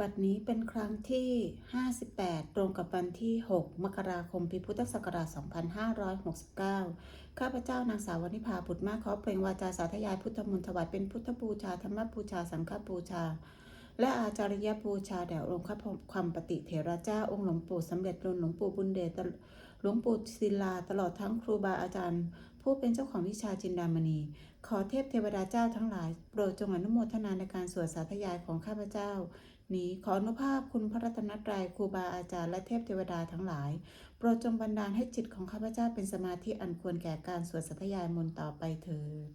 บัดนี้เป็นครั้งที่ 58 ตรงกับวันที่ 6 มกราคม ปีพุทธศักราช 2569 ข้าพเจ้านางสาววนิพาบุตรมาขอเปล่งวาจาสาธยายพุทธมนต์ถวายเป็นพุทธบูชา ธรรมบูชา สังฆบูชา และอาจารยบูชาแด่องค์พระความปฏิเถระเจ้า องค์หลวงปู่สำเร็จรุ่นหลวงปู่บุญเดชหลวงปู่ศิลา ตลอดทั้งครูบาอาจารย์ผู้เป็นเจ้าของวิชาจินดามณี ขอเทพเทวดาเจ้าทั้งหลาย โปรดจงอนุโมทนาในการสวดสาธยายของข้าพเจ้า นี้ขออนุภาพคุณพระรัตนตรัยครูบาอาจารย์และเทพเทวดาทั้งหลาย โปรดจงบันดาลให้จิตของข้าพเจ้าเป็นสมาธิอันควรแก่การสวดสัทยายมนต์ต่อไปเถิด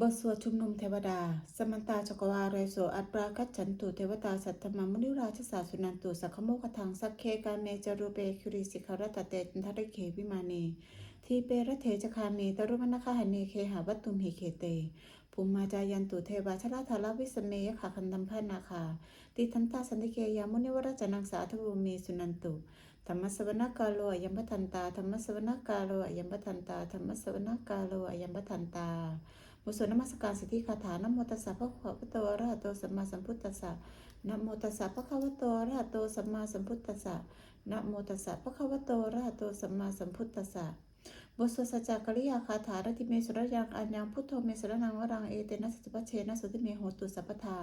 บทสวดชุมนุมเทวดา สมันตาจักวาเรโสอัตปราคัจฉันตุเทวตาสัตตมามุนิราชสาสุนันตุสักขโมกทังสักเคกาเมจารุเปคิริสิกขรตเตนทริเควิมานี ทีเปรเทจคามีตรุมนคาหเนเคหาวัตตุมหิเคเตภูมิมาจายันตุเทวาชราธาลวิสเมยขาคันธัมพานาคาติทันตาสันติเกยามุนิวรจนังสาธุภูมีสุนันตุธรรมสวนกาโลอยัมปทันตาธรรมสวนกาโลอยัมปทันตาธรรมสวนกาโลอยัมปทันตาบุษนมัสการสิทธิคาถานโมตัสสะพระขวะโตอะระหะโตสัมมาสัมพุทธัสสะนโมตัสสะพระคะวะตอะระหะโตสัมมาสัมพุทธัสสะนโมตัสสะพระคะวะโตอะระหะโตสัมมาสัมพุทธัสสะ บทสวดสัจจกริยาคาถารติเมสุรยังอัญญังพุทโธเมสุรนังวรังเอเตนะสัจปเชนะสุติเมโหตุสัพพทา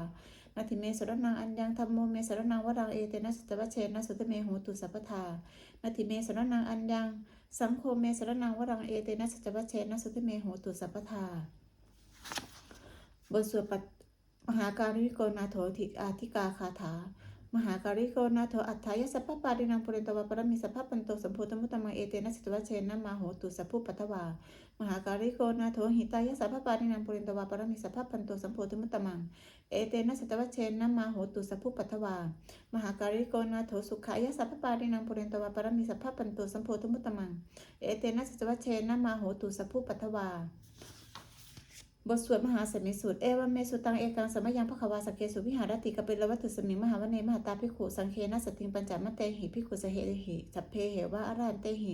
นาทิเมสุรนังอัญญังธรรมโมเมสุรนังวรังเอเตนะสัจปเชนะสุติเมโหตุสัพพทานาทิเมสุรนังอัญญังสังโฆเมสุรนังวรังเอเตนะสัจปเชนะสุติเมโหตุสัพพทาบทสวดปัมหาการวิโกนาโถทิอาธิกาคาถา มหาการิโกนาโถอัฏฐายสัพพปารินังปุเรนตวาปรมิสัพพปันโตสัมโพธมุตตมังเอเตนะสิตวะเชนะมาโหตุสัพพุปัทวามหาการิโกนาโถหิตายสัพพปารินังปุเรนตวาปรมิสัพพปันโตสัมโพธมุตตมังเอเตนะสิตวะเชนะมาโหตุสัพพุปัทวามหาการิโกนาโถสุขายสัพพปารินังปุเรนตวาปรมิสัพพปันโตสัมโพธมุตตมังเอเตนะสิตวะเชนะมาโหตุสัพพุปัทวา บทสวดมหาสมิสูตรเอวัมเมสุตังเอกังสมยังพระควาสเกสุวิหารติกเปิลวัตถุสมิงมหาวเนมหาตาภิขุสังเคนะสติงปัญจมัตเตหิภิขุสเหหิสัพเพเหวะอรันเตหิ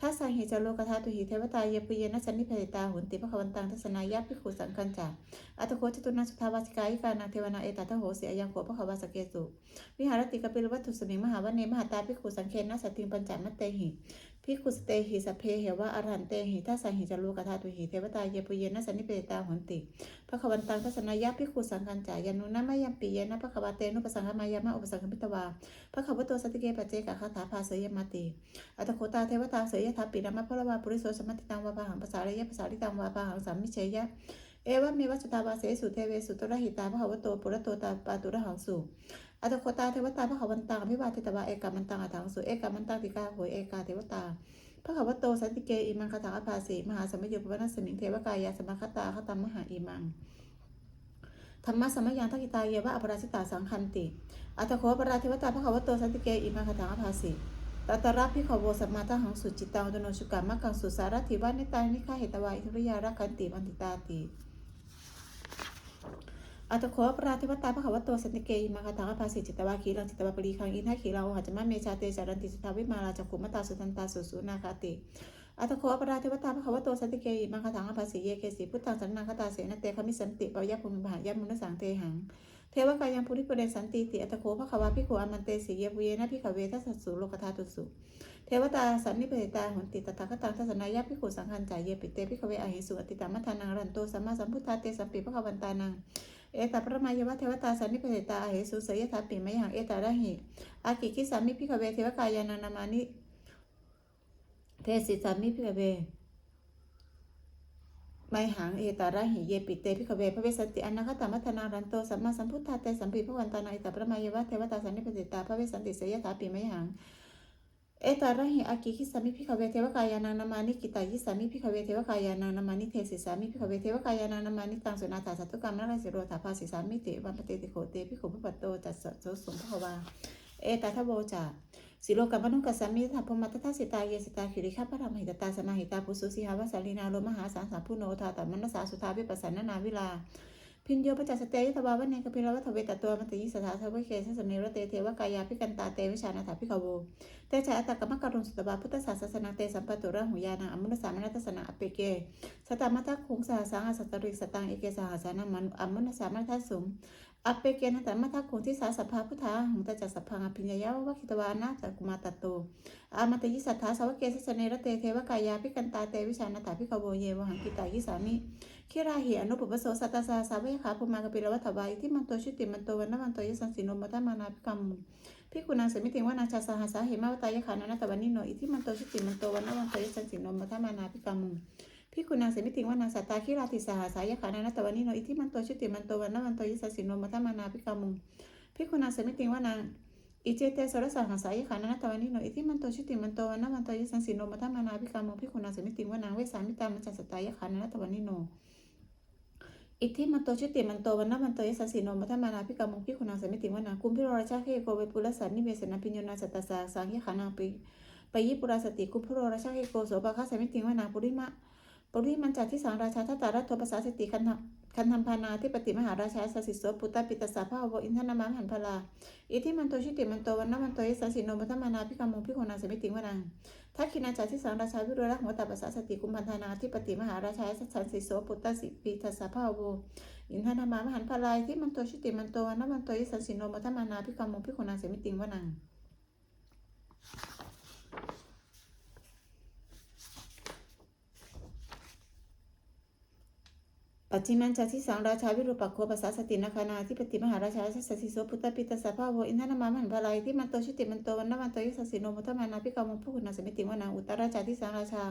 ทัสสังหิจโลกธาตุหิเทวตาเยปุเยนะสันนิเพตาหุนติพระควันตังทัศนายะภิขุสังคัญจาอัตโคจตุนาสุทาวาสิกายิกานาเทวนาเอตตะโหเสียยังโขพระควาสเกสุวิหารติกเปิลวัตถุสมิงมหาวเนมหาตาภิขุสังเคนะสติงปัญจมัตเตหิ พิกุสเตหิสเพเหวะอรหันเตหิทัสสังหิจโลกธาตุหิเทวตาเยปุเยนะสันนิเพตาหุนติพระขวันตังทัศนายะพิคุสังกันจายานุนะมะยัมปีเยนะพระขวาเตนุปสังฆมายามะอุปสังฆมิตวาพระขวัตโตสติเกปเจกะคาถาภาเสยมาติอัตโคตาเทวตาเสยทัปปินะมะพระวาปุริโสสมัติตังวาปะหังภาษาเรยะภาษาลิตังวาปะหังสามิเชยะเอวะเมวัชตาวาเสสุเทเวสุตระหิตาพระขวโตปุระโตตาปาตุระหังสุ อัตโคตาเทวตาพระขวันตังอภิวาเทตวาเอกามันตังอัถังสุเอกามันตังติกาโหยเอกาเทวตาพระขวโตสันติเกอิมังคาถาภาสีมหาสมัยยุปวัฒนสมิงเทวกายาสมคตาคตามมหาอิมังธรรมะสมัยยังทักิตาเยวะอปราชิตาสังคันติ อัตโคปราธิวตาพระขวโตสันติเกอิมังคาถาภาสีตัตระพิขโวสัมมาทหังสุจิตตังตโนชุกามังกังสุสารถิวานิตานิฆาเหตวาอิทริยารักันติมันติตาติ อัตโคปราธิวตาพระขวโตสันติเกอิมังคาถาภาสีจิตวาคีลังจิตวาปรีคังอินทขีลังหัจมะเมชาเตจารันติสุทาวิมาราจักขุมตาสุทันตาสุสุนาคาติอัตโคอปราธิวตาพระขวโตสันติเกอิมังคาถังภาสีเยเคสีพุทธังสันนังคตาเสนเตคมิสันติปยะภูมิมหายะมุนสังเตหังเทวกายังภูริปเรสันติติอัตโคพระขวาพิโขอมันเตสีเยปุเยนะพิขเวทัสสุโลกธาตุสุเทวตาสันนิเพตาหุนติตถาคตังทัศนายะพิโขสังคันจายเยปิเตพิขเวอหิสุอติตามัทานังรันโตสัมมาสัมพุทธาเตสัมปิพระขวันตานัง เอตาพระมายวะเทวตาสันนิเพตาอหิสุสยถาปิมยหังเอตาระหิอากิคิสามิพิขเวเทวกายานานามานิเทสิสามิพิขเวไมหังเอตาระหิเยปิเตพิขเวพระเวสสติอนาคตามัทนารันโตสัมมาสัมพุทธาเตสัมปิพระวันตานาอิตาพระมายวะเทวตาสันนิปติตาพระเวสสันติสยถาปิมยหัง เอตาระหิอากิคิสามิพิขเวเทวกายานานามานิกิตายิสามิพิขเวเทวกายานานามานิเทสิสามิพิขเวเทวกายานานามานิตังสุนาถาสัตุกรรมนราสิโรธาภาสิสามิติวันปฏิติโขเตพิขุพปัตโตจัสสะโสสุภวาเอตาทโวจาสิโลกัมมนุกัสสามิทัพพมัตตทัสสิตาเยสิตาคิริข้าพระธรรมหิตตาสมาหิตาปุสุสิหาวสาลีนาโลมหาสารสามพุโนทาตัมมนสาสุทาวิปัสสนานาวิลา พินโยปจัสเตยตบาวันเนกพิรวัตเวตตัวมัตยิสถาทวิเคสสเนรเตเทวกายาพิกันตาเตวิชานาถาพิขโวเตชะอัตตกรรมการุณสุตบาพุทธศาสนาเตสัมปตุระหุยานาอมุนสามนัตสนาอเปเกสตามัตตคุงสหสังอสัตริกสตังเอเกสหสานามันอมุนสามนัตสุม อเปเกนะแต่มัตตคุงที่สาสภาพุทธาหงตจักสพังอภิญญาวะคิตวานาจักกุมาตโตอามัตยิสัทธาสวเกสสเนรเตเทวกายาพิกันตาเตวิชานาถาพิกโวเยวหังกิตายิสามิคิราหิอนุปปโสสัตตาสาสาวยขาภูมากปิรวัตวายที่มันโตชุติมันโตวันนวันโตยสันสินมัตมานาพิกรรมพิกุณาสมิติวานาชาสหัสาเหมาวตายขานานตวันนิโนอิที่มันโตชุติมันโตวันนวันโตยสันสินมัตมานาพิกรรม พิกุณาเสมิติวานาสัตตาคิราติสหัสายขานานาตวันนิโนอิที่มันโตชุติมันโตวันนวันโตยสันสิโนมัตมานาพิกรรมพิกุณาเสมิติวานาอิเจเตสรสหัสายขานานาตวันนิโนอิที่มันโตชุติมันโตวันนวันโตยสันสิโนมัตมานาพิกรรมพิกุณาเสมิติวานาเวสามิตามัจจสตายขานานาตวันนิโนอิทธิมันโตชุติมันโตวันนัมันโตยสัสสิโนมัทมานาพิกามุพิคุณังสมิติวนาคุมพิโรราชาเคโกเวปุรสันนิเวสนาพิญโยนาสัตตาสาสังขิขานังปิไปยิปุราสติคุมพิโรราชาเคโกโสภาคสมิติวนาปุริมะ ปุริมันจัดที่สังราชาทัตตารัตโทปสาสติคันธคันธรรมพานาที่ปฏิมหาราชาสสิโสปุตตปิตสาภาวอินทนามามหันพลาอิทิมันโตชุติมันโตวันนัมันโตยสัสสิโนมัทมานาพิกามุพิคุณังสมิติวนาทักขินาจาที่สังราชาวิโรรักหัวตาปสาสติคุมพันธานาที่ปฏิมหาราชาสันสิโสปุตตสิปิตสาภาวอินทนามามหันพลายที่มันโตชุติมันโตวันนมันโตยิสัสิโนมัทมานาพิกรรมพิคุณาเสมิติวนัง ปัจจิมันชาที่สังราชาวิรูปักโคภาษาสตินาคานาที่ปฏิมหาราชาสัสสิโสพุตตปิตสาภาโวอินทนามามหันพลายที่มันโตชิติมันโตวันนมันโตยิสันสิโนมุทมานาพิกามุพุคุณาสมิติวนังอุตราชาที่สังราชา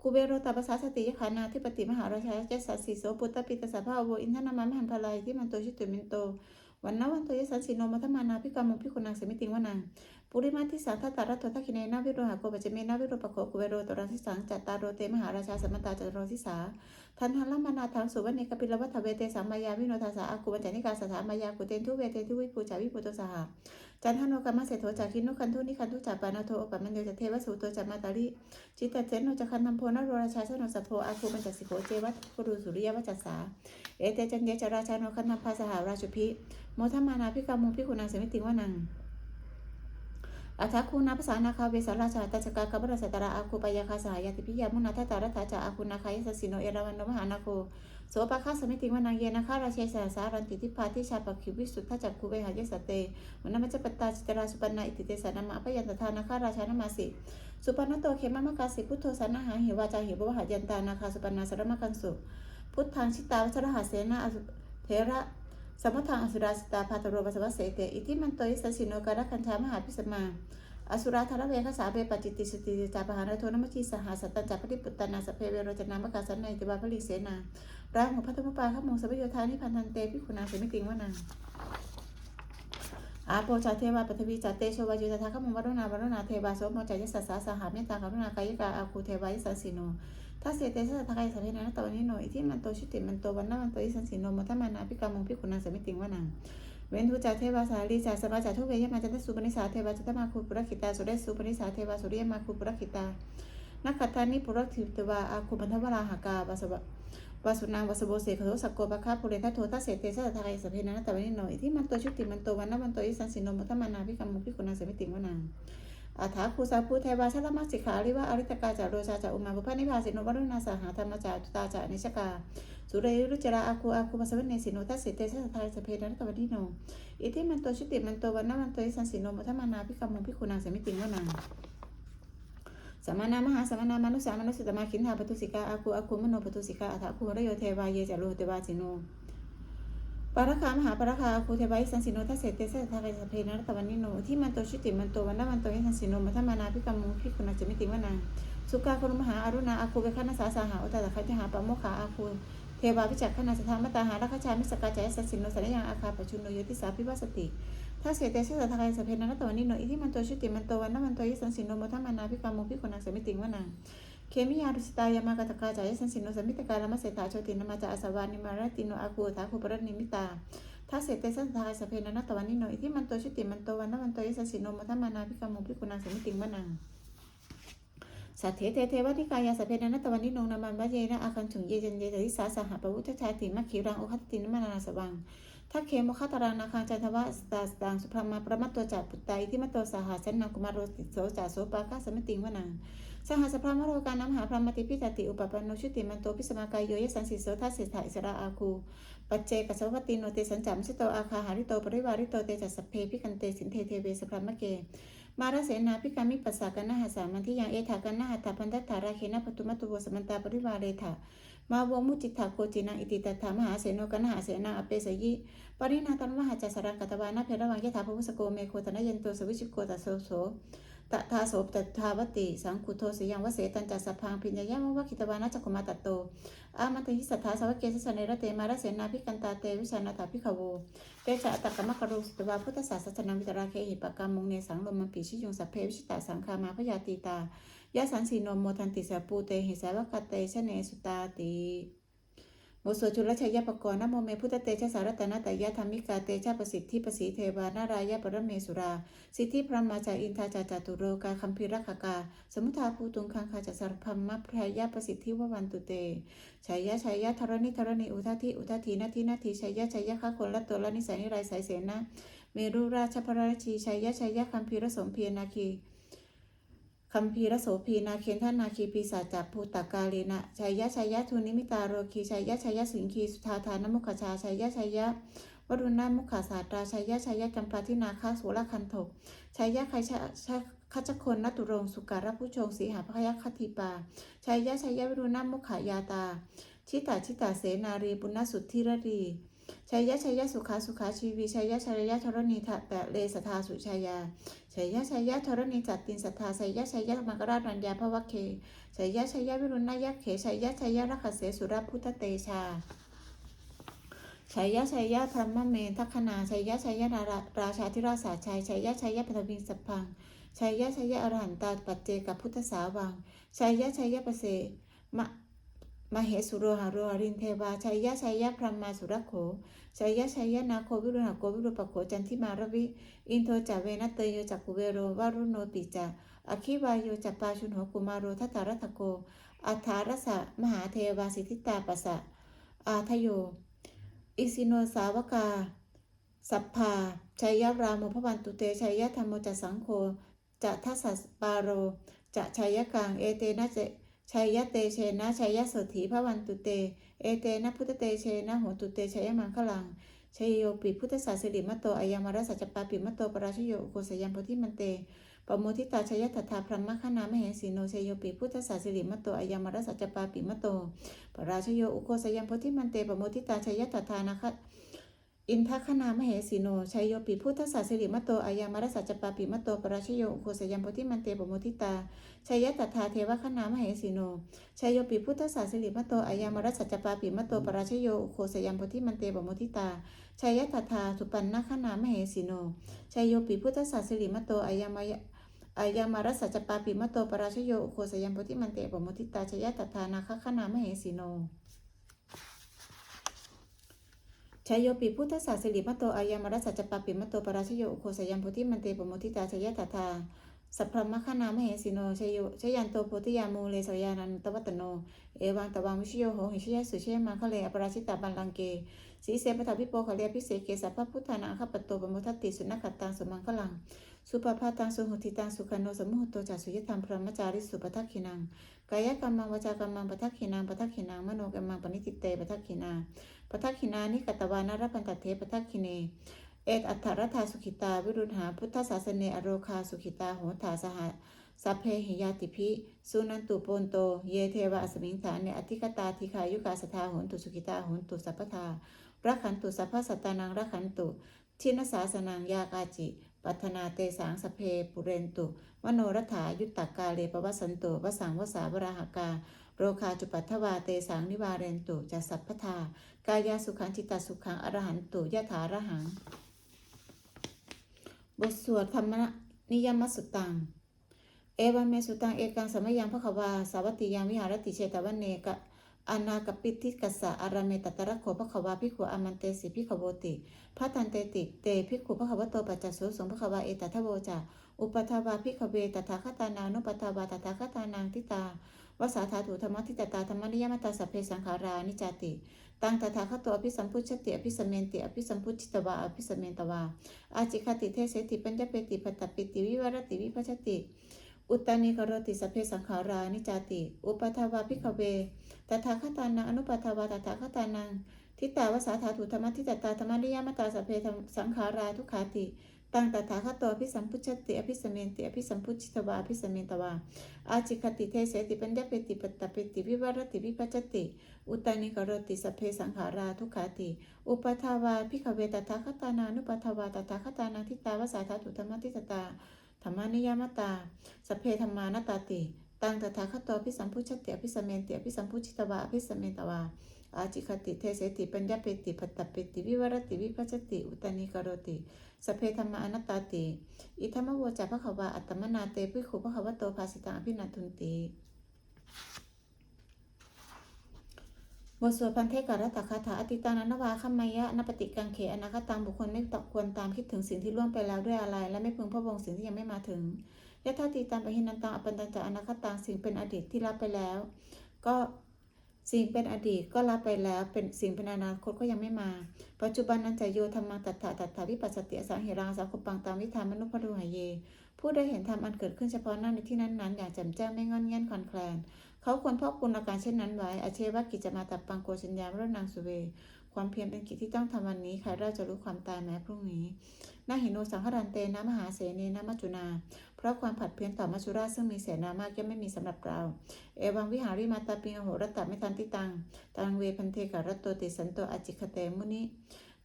คูเบโรตาภาษาสติยคานาที่ปฏิมหาราชาชัสสิโสพุตตปิตสาภาโวอินทนามามหันพลายที่มันโตชิติมันโต วันนวันโตยสันสิโนมัทมานาพิกรรมพิคุณังสมิติงวนังปุริมาทิสังทัตตารัตททักขิเนนาวิโรหะโกปัจเจเมนาวิโรปะโคกุเวโรตรังสิสังจัตตาโรเตมหาราชาสมตาจตโรสิสาทันทันละมานาทังสุวรรณเนกปิลวัฏเวเตสัมมายาวิโนทาสาอากุบัญจนิกาสถามายากุเตนทุเวเตทุวิปูจาวิปุโตสห จันทโนกรรมเสโทจากินุคันทุนิคันทุจาปานาโทอปัมมันโยจะเทวสุโตจามาตาริจิตตเจนโนจะคันธัมโพนโรราชาชโนสัพโพอาคูปัญจสิโกเจวัตกุรุสุริยวัจจสาเอเตจันเยจราชาโนคันธัมภาสหาราชุพิโมทมานาพิกามุพิคุณังเสมิติวานังอัฏฐคูนาภาษานาคาเวสาราชาตัจกากบรสตระอาคูปยาคาสหายติพิยามุนาทตารัตถาจาอาคูนาคายสสิโนเอราวันโนมหานาโค โสปะคาสมิติวนังเยนาคาราเชสาสารันติทิพาทิชาปคิวิสุทธจักคูเวหายสเตวันนมัจจปตาจิตราสุปันนาอิติเตสานามาพยันตทานาคาราชานามาสิสุปันนโตเขมะมะกาสิพุทโธสานาหาหิวาจาหิบวหายันตานาคาสุปันนาสรมกันสุพุทธังชิตาวัชรหาเสนาอสุเทระสมุทังอสุราสตาพาตโรปัสสวะเสเตอิทิมันโตยิสัสสิโนการคันธามหาพิสมาอสุราธารเวคสาเปปจิตติสติจาปหานโทนมัชีสหาสัตตัญจปฏิปุตตนาสเพเวโรจนามกาสันในติบาพลิเสนา ราหุพัทมปาข้ามงสพโยธานิพันธันเตพิคุณาเสมิติงวนังอาโปจาเทวาปฐวีจาเตโชวายุตถาขมงวรุณาวรุณาเทวาโสมจายสัสสาสหาเมตตากรุณากายิกาอาคูเทวายสันสิโนถ้าเสเตสัทธากายสัพเพนะตวันนี้โนอิที่มันโตชุติมันโตวันนามันโตยิสันสิโนมัทมานาพิกามงพิคุณาเสมิติงวนังเวนทุจาเทวาสาลีจาสมาจาทุเวยมาจันทสุปนิสาเทวาจัตมาคูปุรคิตาสุเรสุปนิสาเทวาสุริยมาคูปุรคิตานักขัตตานิปุรคิตวาอาคูปันทวราหากาบาสวะ วาสุนางวาสโบเสขโทสักโกปะคาปุเรทัตโททัสเสเตสัทากายสัพเพนะตวันนี้โนอิที่มันโตชุติมันโตวันนมันโตยิสันสินโนมัทมานาพิกามงพิคุณาเสมิติงวนังอาถาภูสาภูเทวาชลมัสสิขาริวะอริตกาจาโรชาจาอุมาบุพนิพาสิโนวรุณาสหาธรรมจาตุตาจานิชกาสุเรรุจราอาคูอาคูมาสวเนสิโนทัสเสเตสัทายสเพนันตวันนิโนอิทิมันโตชุติมันโตวันนมันโตยิสันสินโนมัทมานาพิกามงพิคุณาเสมิติงวนัง สมานามหาสมานามนุสา มนุสตมาคินหาปตุสิกาอาคูอาคูมโนปตุสิกาอัถาคูรโยเทวาเยจาโรเทวาสิโนปารคามหาปาราคาคูเทวายสันสิโนทัสเสเตเสทาเกสเพนะตวันนิโนที่มันโตชุติมันโตวันนามันโตยสันสิโนมัทมานาพิกามุพิคุณาจมิติวนาสุกาคุมหาอรุณาอาคูเวคณาสาสาหาอุตตะคัจหาปโมขาอาคูเทวาวิจักขณาสถามตาหารัคชามิสกาจายสันสิโนสัญญาอาคาปชุนโนโยติสาพิวาสติ ถ้าเสเตเสทาเกสเพนะตวันนิโนอิที่มันโตชุติมันโตวันนามันโตยสันสินโนมัทมานาพิกามุพิคุณาจมิติงวนาเคมิยารุสตายามากตกาจายสันสินโนสมิตกาลมัสเสตาโชตินมาจาอสวานิมารติโนอาคูทาคูปรนิมิตาถ้าเสตเตสันทายสเพนันตวันนิโนอิที่มันโตชุติมันโตวันนวันโตยสันสินโนมัทมานาพิกามุพิคุณาสมิติงวนังสัทเทเทเทวทิกายาสเพนันตวันนิโนนามันวะเยนะอาคันฉุงเยจันเยติสาสหปวุทธชาติมัคคีรังโอคัตตินมานาสวัง ทักเคมคตารังนาคังจันทวะสตาสตังสุพรมาประมัตตัวจัดปุตไตที่มัตโตสหสันนังกุมารโรติโสจาโสปาคาสมติงวนังสหัสพรามโรกาน้ำหาพรหมติพิจติอุปปันโนชุติมันโตพิสมากายโยยสันสิโสทัสสิทธาอิสระอาคูปัจเจกสวัตติโนเตสัญจามชิโตอาคาหาริโตปริวาริโตเตจัสสพเพพิกันเตสินเทเทเวสพรามเกมารเสนาพิกามิปัสสากันนาหาสามันทิยังเอถากันนาหาตาพันทัตถาราเคนะปตุมัตตุโวสมันตาปริวาเรถา มาวงมุจิตถาโคจินังอิติตถามหาเสนกันหาเสนาอเปสยิปรินาตันมหาจัสรังกัตวานาเพระวังยถาภวุสโกเมโคตนะยันโตสวิชิโกตัสโสโสตถาโสปตถาวติ สังคุโทสยังวเสตันจัสพังพิญญายามวะคิตวานะจักุมาตตโตอามันติสัทธาสาวกเกสสเนรเตมาระเสนาพิกันตาเตวิชานาถาพิขโวเตจะอัตตกรรมกรุสตวาพุทธศาสนาวิตราเคหิปกรรมมงเนสังลมมันปีชิยงสัพเพวิชิตาสังคามาพยาตีตา ยะสันสีโนโมทันติสาปูเตหิสาวกเตชะเนสุตาติโมโสจุลชัยยปกรณ์นโมเมพุทธเตชะสารตนะตยะธรรมิกาเตชะประสิทธิประสีเทวานารายะปรเมสุรา สิทธิพระมาจาอินทาจาจตุโรกาคัมภีรักกา สมุทาภูตุงคังคาจัสารพัมมะพรายะประสิทธิววันตุเตชัยยะชัยยะธรณิธรณิอุทาทิอุทาทีนาทีนาทีชัยยะชัยยะข้าคนละตัวละนิสัยนิไรสายเสนาเมรุราชพระราชีชัยยะชัยยะคัมภีรสมเพียนาคี คัมภีรโสพีนาเคนท่านนาคีปีศาจจับภูตกาลีนะชัยยะชัยยะทุนิมิตาโรคีชัยยะชัยยะสิงคีสุธาทานมุขชาชัยยะชัยยะวรุณามุขาสาตราชัยยะชัยยะกัมปาทินาคาสุรคันโถกชัยยะใครชะชะคัจคนนัตุรงสุการะผู้ชงสีหาพยคติปาชัยยะชัยยะวรุณามุขายาตา ชิตาชิตาเสนารีปุณณสุทธิรดีชัยยะชัยยะสุขาสุขาชีวีชัยยะชัยยะธรณีทะแตะเลสทาสุชัยยา ชัยยะชัยยะธรณีจัตตินสัทธาชัยยะชัยยะมังกราชรัญญาภวเคชัยยะชัยยะวิรุณยักเขชัยยะชัยยะรักเสสุรพุทธเตชาชัยยะชัยยะพรหมเมนทัคคณาชัยยะชัยยะราราราชาธิราชาชัยชัยยะชัยยะปฐวิงสพังชัยยะชัยยะอรหันตาปัจเจกพุทธสาวังชัยยะชัยยะประเสมะ มเหสุโรหาโรหรินเทวาชัยยะชัยยะพรหมาสุรโขชัยยะชัยยะนาโควิรุณหโกวิรุปโขจันทิมารวิ อินโทจาเวนัตเตโยจักกุเวโรวารุโนติจาอคิวายโยจัปปาชุนโหกุมารโรทัตตารัตโกอัฏฐารสะมหาเทวาสิทธิตาปัสสะอาทโย อิสิโนสาวกา สัพพาชัยยะรามโมพวันตุเตชัยยะธรรมโมจะสังโฆจะทัสสปาโรจะชัยยะกังเอเตนะเจ ชัยยะเตเชนะชัยยะโสถีพระวันตุเต เอเตนะพุทธเตเชนะโหตุเตชัยยะมังคลังชัยโยปิพุทธศาสิริมโตอายามารสัจปาปิมโตปราชโยอุโกสยัมโพธิมันเตปโมทิตาชัยยะตถาพรหมคณามเหสีโนชัยโยปิพุทธศาสิริมโตอายามารสัจปาปิมโตปราชโยอุโคสยัมโพธิมันเตปโมทิตาชัยยะตถานาค อินทคณามเหสีโนชัยโยปิพุทธศาสิริมตโตอายามารสัจจปาปิมตโตปราชโยโคสยัมโพธิมันเตปโมทิตาชัยยะตถาเทวคณามเหสีโนชัยโยปิพุทธศาสิริมตโตอายามารสัจจปาปิมตโตปราชโยโคสยัมโพธิมันเตปโมทิตาชัยยะตถาสุปันนคณามเหสีโนชัยโยปิพุทธศาสิริมตโตอายามายอายามารสัจจปาปิมตโตปราชโยโคสยัมโพธิมันเตปโมทิตาชัยยะตถานาคคณามเหสีโน ชายโยปิพุทธศาสิริมตโตอายามรัสสัจจปปิมตโตปราชโยอุโคสยามโพธิมันเตปโมทิตาชยตถาสัพพมคณามเหสิโนชยโยชยันโตโพธิยามูเลสยานันตวัตโน เอวังตวังวิชโยโหหิชยสุเชมาคะเลอปราชิตาบันลังเกสีเสปทาพิโปคะเลียพิเศษเกสัพพพุทธานาคปตโตปโมทัตติสุนัขตังสมังคลัง สุปภาตังสุหุติตังสุขันโนสมุหโตจัสุยธรรมพรหมจาริสุปทักขินังกายกรรมังวจากรรมังปทักขินังปทักขินังมโนกรรมังปณิติเตปทักขินาปทักขินานิกตวานารพันตเทปทักขิเนเอตอัฏฐรัฐาสุขิตา วิรุณหาพุทธศาสเนอโรคาสุขิตาโหฐาสหสัพเพหิยาติภิสุนันตุโปนโต เยเทวะอสมิงฐานเนอธิกตาธิคายุกาสทาโหนตุสุขิตาโหนตุสัพพทารักขันตุสัพพสัตตานังรักขันตุทินสาสนังยากาจิ ปัทนาเตสังสเพปุเรนตุมโนรัฐายุตตกาเลปวัสันตุวสังวสาวราหกา โรคาจุปัทวาเตสังนิวาเรนตุจัสัพพทากายาสุขันจิตตสุขังอรหันตุยะถาระหัง บทสวดธรรมนิยมสุตัง เอวันเมสุตังเอกังสมัยังพระขวาสาวัตติยังวิหารติเชตวันเนกะ อานาคปิติกัสสะอารามเมตตระโขภควาภิขุอามันเตสิภิขโวติ พระตันเตติเตภิกขุภควโตปัจจสโสสงภควาเอตัทโวจาอุปทาวาภิขเวตถาคตานานุปทาวาตถาคตานางทิตาวสาธาถุธรรมทิตตาธรรมนิยมตาสัพเพสังขารานิจติตังตถาคตอภิสัมพุชติอภิสมเมนติอภิสัมพุชิตวาอภิสมเมนตวาอาจิคติเทเสติปัญญเปติปัตตปิติวิวรติวิพัชติ อุตตานิกรติสัพเพสังขารานิจาติ อุปทาวาภิกเวตถาคตานังอนุปทาวาตถาคตานังทิตาวสาธาถุธรรมทิตตาธรรมนิยมตาสัพเพสังขาราทุขาติ ตังตถาคตอภิสัมพุชติอภิสมเมนติอภิสัมพุชิตวาอภิสมเมนตวาอาจิคติเทเสติปัญญเปติปัตตปิติวิวรติวิพัชติ อุตตานิกรติสัพเพสังขาราทุขาติ อุปทาวาภิกเวตถาคตานานุปทาวาตถาคตานังทิตาวสาธาถุธรรมทิตตา รรมานิยมตา สเพธรรมานตาติ ตังตถาคตอภิสัมพุชติอภิสมเมนติอภิสัมพุชิตวาอภิสมเมตวาอาจิคติเทเสติปัญญาเปติปัตตเปติวิวรติวิพัชติอุตานิกรติสเพธรรมานัตตาติอิทัมมโวจาภควาอัตมนาเตพิขุภควโตภาสิตังอภินันทุนติ บทสวดพันเทกรัตคาถาอติตานันวาคัมมายะนปฏิกังเขอนาคตังบุคคลไม่ตควรตามคิดถึงสิ่งที่ล่วงไปแล้วด้วยอะไร และไม่พึงพะวงสิ่งที่ยังไม่มาถึงยะธาตีตามปหินันตังอปันตันจะอนาคตังสิ่งเป็นอดีตที่รับไปแล้ว ก็สิ่งเป็นอดีตก็รับไปแล้ว เป็นสิ่งเป็นอนาคตก็ยังไม่มา ปัจจุบันนั้นจะโยธรรมังตัตถะตัตถาวิปัสสติสังเหรังสังคุปังตามวิธามนุพรุหายเย ผู้ได้เห็นธรรมอันเกิดขึ้นเฉพาะหน้าในที่นั้นๆ อย่างแจ่มแจ้งไม่งอนเงียนคลอนแคลน เขาควรพอกคุณอาการเช่นนั้นไว้ อาเชวะกิจมาตับปังโกชัญญามรนางสุเว ความเพียรเป็นกิจที่ต้องทำวันนี้ ใครเราจะรู้ความตายแม้พรุ่งนี้นาหิโนสังหรันเตนะมหาเสเนนะมัจจุนา เพราะความผัดเพี้ยนต่อมัจจุราชซึ่งมีเสนามากย่อมไม่มีสำหรับเรา เอวังวิหาริมาตาปิงอโหรตตไม่ทันติตัง ตังเวพันเทการัตโตติสันโตอจิคเตมุนิ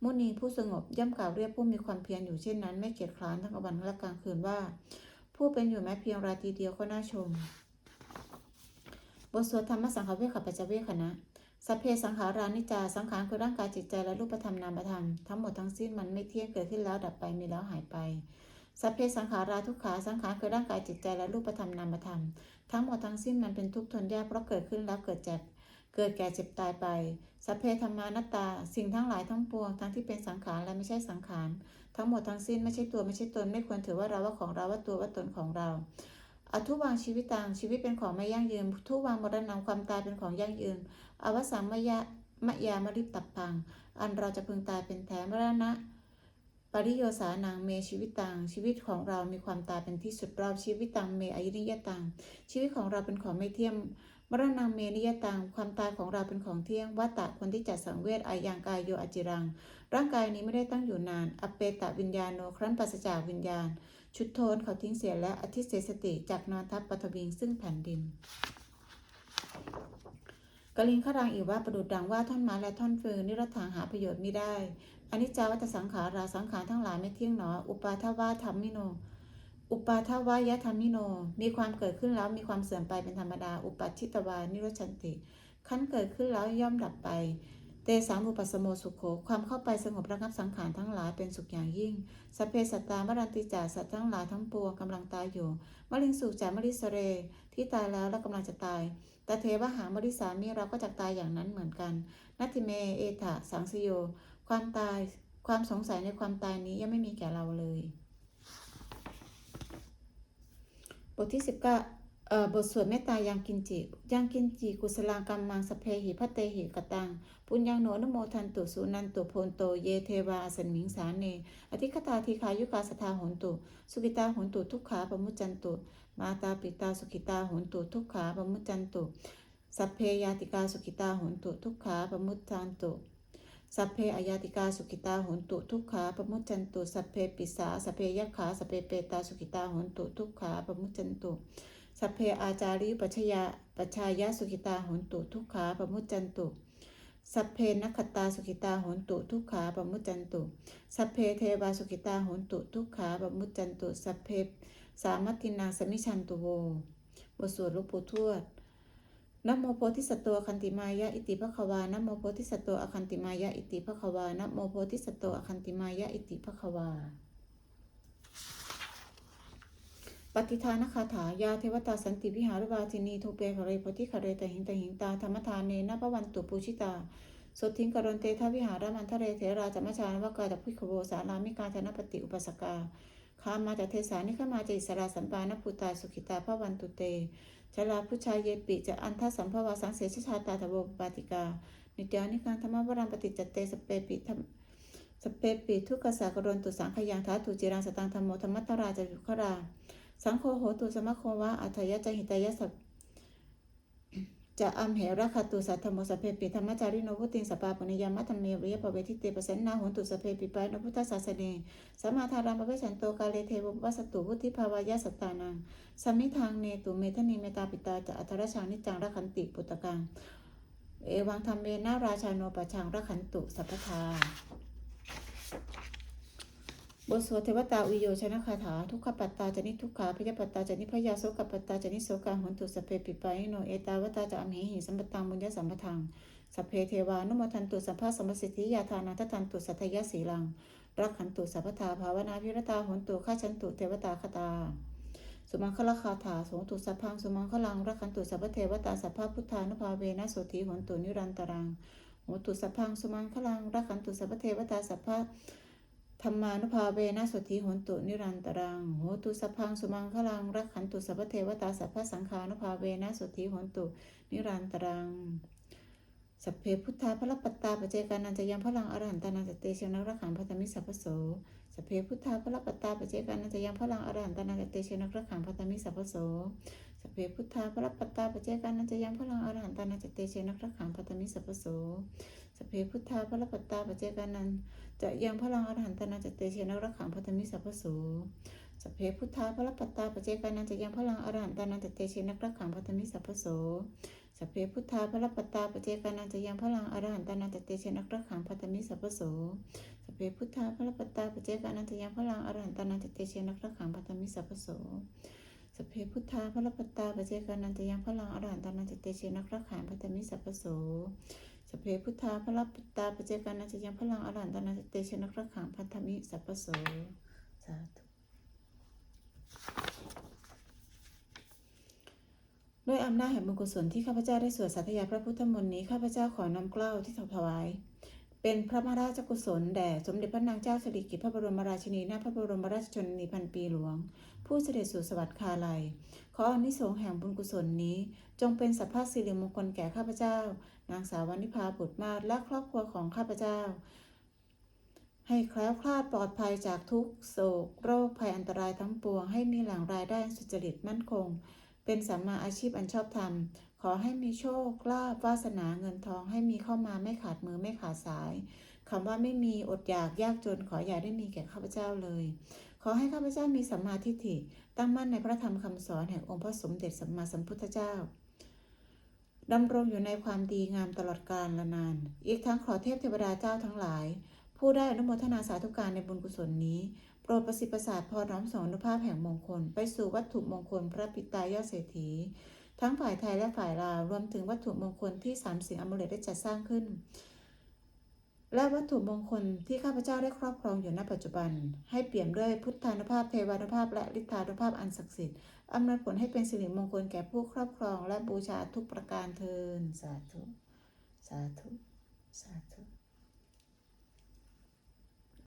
มุนีผู้สงบย่อมกล่าวเรียกผู้มีความเพียรอยู่เช่นนั้น ไม่เกียจคร้านทั้งกลางวันและกลางคืนว่า ผู้เป็นอยู่แม้เพียงราตรีเดียวก็น่าชม บทสวดธรรมสังฆเวขปัจเวคขณะสัพเพสังขารานิจา สังขารคือร่างกายจิตใจและรูปธรรมนามธรรม ทั้งหมดทั้งสิ้นมันไม่เที่ยงเกิดขึ้นแล้วดับไปมีแล้วหายไปสัพเพสังขาราทุกขาสังขารคือร่างกายจิตใจและรูปธรรมนามธรรม ทั้งหมดทั้งสิ้นมันเป็นทุกข์ทนยากเพราะเกิดขึ้นแล้วเกิดเจ็บเกิดแก่เจ็บตายไป สัพเพธรรมานัตตา สิ่งทั้งหลายทั้งปวง ทั้งที่เป็นสังขารและไม่ใช่สังขาร ทั้งหมดทั้งสิ้นไม่ใช่ตัวไม่ใช่ตน ไม่ควรถือว่าเราว่าของเราว่าตัวว่าตนของเรา อทุวังชีวิตตังชีวิตเป็นของไม่ยั่งยืน ทุวังมรณะความตายเป็นของยั่งยืน อวสังมยะมะยามริบตับพัง อันเราจะพึงตายเป็นแท้มรณะ ปริโยสานังเมชีวิตตังชีวิตของเรามีความตายเป็นที่สุดรอบชีวิตตังเมอายุนิยตังชีวิตของเราเป็นของไม่เที่ยมมรณะเมนิยตังความตายของเราเป็นของเที่ยงวัตตะคนที่จัดสังเวชอายังกายโยอจิรัง ร่างกายนี้ไม่ได้ตั้งอยู่นานอเปตะวิญญาโนครั้นปัสจากวิญญาณ ชุดโทนเขาทิ้งเสียและอธิเสสติจากนอนทับปฐวิงซึ่งแผ่นดินกลิงขรังอีกว่าประดุดดังว่าท่อนไม้และท่อนฟืนนิรถางหาประโยชน์ไม่ได้อนิจจาวัตสังขาราสังขารทั้งหลายไม่เที่ยงหนอ อุปาทวาธรรมิโน อุปาทวายะธรรมิโน มีความเกิดขึ้นแล้วมีความเสื่อมไปเป็นธรรมดา อุปัชิตวานิรชันติ ขั้นเกิดขึ้นแล้วย่อมดับไป เตสามุปัสโมสุโข ความเข้าไปสงบระงับสังขารทั้งหลายเป็นสุขอย่างยิ่งสพเพสัตตามรันติจาสัตว์ทั้งหลายทั้งปวงกำลังตายอยู่ มลิงสุจามลิสเร ที่ตายแล้วและกำลังจะตาย แต่เทวหามริสามีเราก็จะตายอย่างนั้นเหมือนกัน นัติเม เอถะสังสโย ความตาย ความสงสัยในความตายนี้ยังไม่มีแก่เราเลย บทที่สิ บเอ่อบทสวดเมตตายังกินจิยังกินจิกุศลากรรมังสเพหิพัตเตหิกตังปุญญังโนนโมทันตุสุนันตุโพนโตเยเทวาสันมิงสาเนอธิคตาทีคายุกาสทาโหนตุ สุกิตาโหนตุทุกขาปมุจจันตุ มาตาปิตาสุขิตาโหนตุทุกขาปมุจจันตุ สัพเพยาติกาสุขิตาโหนตุทุกขาปมุจจันตุสัพเพอายาติกาสุขิตาโหนตุทุกขาปมุจจันตุ สัพเพปิสาสัพเพยัคขาสัพเพเปตาสุขิตาโหนตุทุกขาปมุจจันตุ สัพเพอาจาริปัชยาปัชายาสุขิตาหนตุทุกขาปมุจจันตุ สัพเพนัคขตาสุขิตาหนตุทุกขาปมุจจันตุ สัพเพเทวาสุขิตาหนตุทุกขาปมุจจันตุ สัพเพสามัตินาสมิชันตุโวบทสวดลวงปู่ทวดนะโมโพธิสัตว์ตัวอคันติมายะอิติภควานะโมโพธิสัตว์ตัวอคันติมายะอิติภควานะโมโพธิสัตว์ตัวอคันติมายะอิติภควา ปฏิทานคาถายาเทวตาสันติวิหารวาทินีทูเปคะเรโพธิคะเรตหิงตหิงตาธรรมทานเนนะพวันตุปูชิตาสดทิงกรณเตทวิหารมันทะเรเถราจัมชานวกาจากพิขโวสารามิกาธนปฏิอุปสกาคามาจากเทสานิขมาจากอิสราสัมปานปุตตาสุขิตาพวันตุเตชลาพุชายเยปิจะอันทสัมภวาสังเสชชาตาทโวปาติกานิจานิการธรรมวรังปฏิจเตสเปปิธรรมสเปปิทุกขสากรณตุสังขยังทัตุจิรังสตังธรรมโมธรรมัตตราจะยุครา สังโฆโหตุสมะโควะอัทยจหิตยสัพจะอัมเหระคตุสัทธโมสเพปิธรรมจาริโนพุติงสปาปุญญามัธรรมเมวิยปเวทิเตปะเสนนาโหนตุสเพปิปายนพุทธศาสเนสมาธารามปเวชันโตกาเลเทววัสตุพุทธิภาวายะสตานังสมิทางเนตุเมทนีเมตาปิตาจะอัทรชานิจังรักขันติปุตตะกังเอวังธรรมเมนาราชาโนปะชังรักขันตุสัพพทา บทสวดเทวตาอุโยชนะคาถา ทุกขปัตตาจนิทุกขาพยาปัตตาจนิพยาโสกปัตตาจนิโสกาหุนตุสเพปิปายโนเอตาวตาจะอมเหหิสัมปตังบุญญสัมปทังสัพเพเทวานุโมทันตุสัพพะสมสิทธิยาทานัทตันตุสัทธยสีลัง รักขันตุสัพพทาภาวนาพิรตาหุนตุข้าชันตุเทวตาคตา สุมังคลคาถาสงตุสัพพังสุมังคลังรักขันตุสัพพเทวตาสัพพะพุทธานุภาเวนะโสธีหุนตุนิรันตรังโหตุสัพพังสุมังคลังรักขันตุสัพพเทวตาสัพพ ธรรมานุภาเวนะสุทธิโหนตุนิรันตรัง โหตุสัพพังสุมังคลังรักขันตุสัพเทวตาสัพพสังฆานุภาเวนะสุทธิโหนตุนิรันตรัง สัพเพพุทธาพระปัตตาปเจกานันจะยังพลังอรหันตานันจเตชนะรักขังพัตมิสัพพโส สัพเพพุทธาพระปัตตาปเจกานันจะยังพลังอรหันตานันจเตชนะรักขังพัตมิสัพพโส สัพเพพุทธาพระปัตตาปเจกานันจะยังพลังอรหันตานันจเตเชนะรักขังพัตมิสัพพโสสัพเพพุทธาพระปัตตาปเจกานันจะยังพลังอรหันตานาจเตเชนะรักขังพัทมิสัพพโสสพเพพุทธาพระปัตตาปเจกานันจะยังพลังอรหันตานาจเตเชนะรักขังพัทมิสัพพโสสพเพพุทธาพระปัตตาปเจกานันจะยังพลังอรหันตนาจเตเชนะรักขังพัทมิสัพโสสพเพพุทธาพระปัตตาปเจกานันจะยังพลังอรหันตนาจเตเชนะรักขังพัทมิสัพโส สเพพุทธาพระปัตตาปเจกานันจะยังพระลังอรหันตนาจเตเชนะรักขังพัทมิสัพโสสเพพุทธาพระปัตตาปเจกานันจะยังพระลังอรหันตนาจเตเชนะรักขังพันธมิสัพโสสาธุด้วยอำนาจแห่งบุญกุศลที่ข้าพเจ้าได้สวดสาธยายพระพุทธมนต์นี้ข้าพเจ้าขอน้อมเกล้าที่ถวาย เป็นพระมหาราชกุศลแด่สมเด็จพระนางเจ้าสิริกิติ์พระบรมราชินีนาถพระบรมราชชนนีพันปีหลวง ผู้เสด็จสู่สวรรคาลัย ขออนิสงส์แห่งบุญกุศลนี้ จงเป็นสัพพะสิริมงคลแก่ข้าพเจ้า นางสาววนิพาบุตรมาศและครอบครัวของข้าพเจ้า ให้แคล้วคลาดปลอดภัยจากทุกโศก โรคภัยอันตรายทั้งปวง ให้มีแหล่งรายได้สุจริตมั่นคง เป็นสัมมาอาชีพอันชอบธรรม ขอให้มีโชคลาภวาสนาเงินทองให้มีเข้ามาไม่ขาดมือไม่ขาดสายคำว่าไม่มีอดอยากยากจนขออย่าได้มีแก่ข้าพเจ้าเลย ขอให้ข้าพเจ้ามีสัมมาทิฏฐิ ตั้งมั่นในพระธรรมคำสอนแห่งองค์พระสมเด็จสัมมาสัมพุทธเจ้าดำรงอยู่ในความดีงามตลอดกาลละนาน อีกทั้งขอเทพเทวดาเจ้าทั้งหลาย ผู้ได้อนุโมทนาสาธุการในบุญกุศลนี้ โปรดประสิทธิ์ประสาทพรน้อมส่งอนุภาพแห่งมงคล ไปสู่วัตถุมงคลพระปิตายอดเศรษฐี ทั้งฝ่ายไทยและฝ่ายลาวรวมถึงวัตถุมงคลที่สามสิงอมเลตได้จัดสร้างขึ้น และวัตถุมงคลที่ข้าพเจ้าได้ครอบครองอยู่ณปัจจุบัน ให้เปี่ยมด้วยพุทธานุภาพเทวานุภาพและฤทธานุภาพอันศักดิ์สิทธิ์อำนวยผลให้เป็นสิริมงคลแก่ผู้ครอบครองและบูชาทุกประการเทินสาธุ สาธุ สาธุ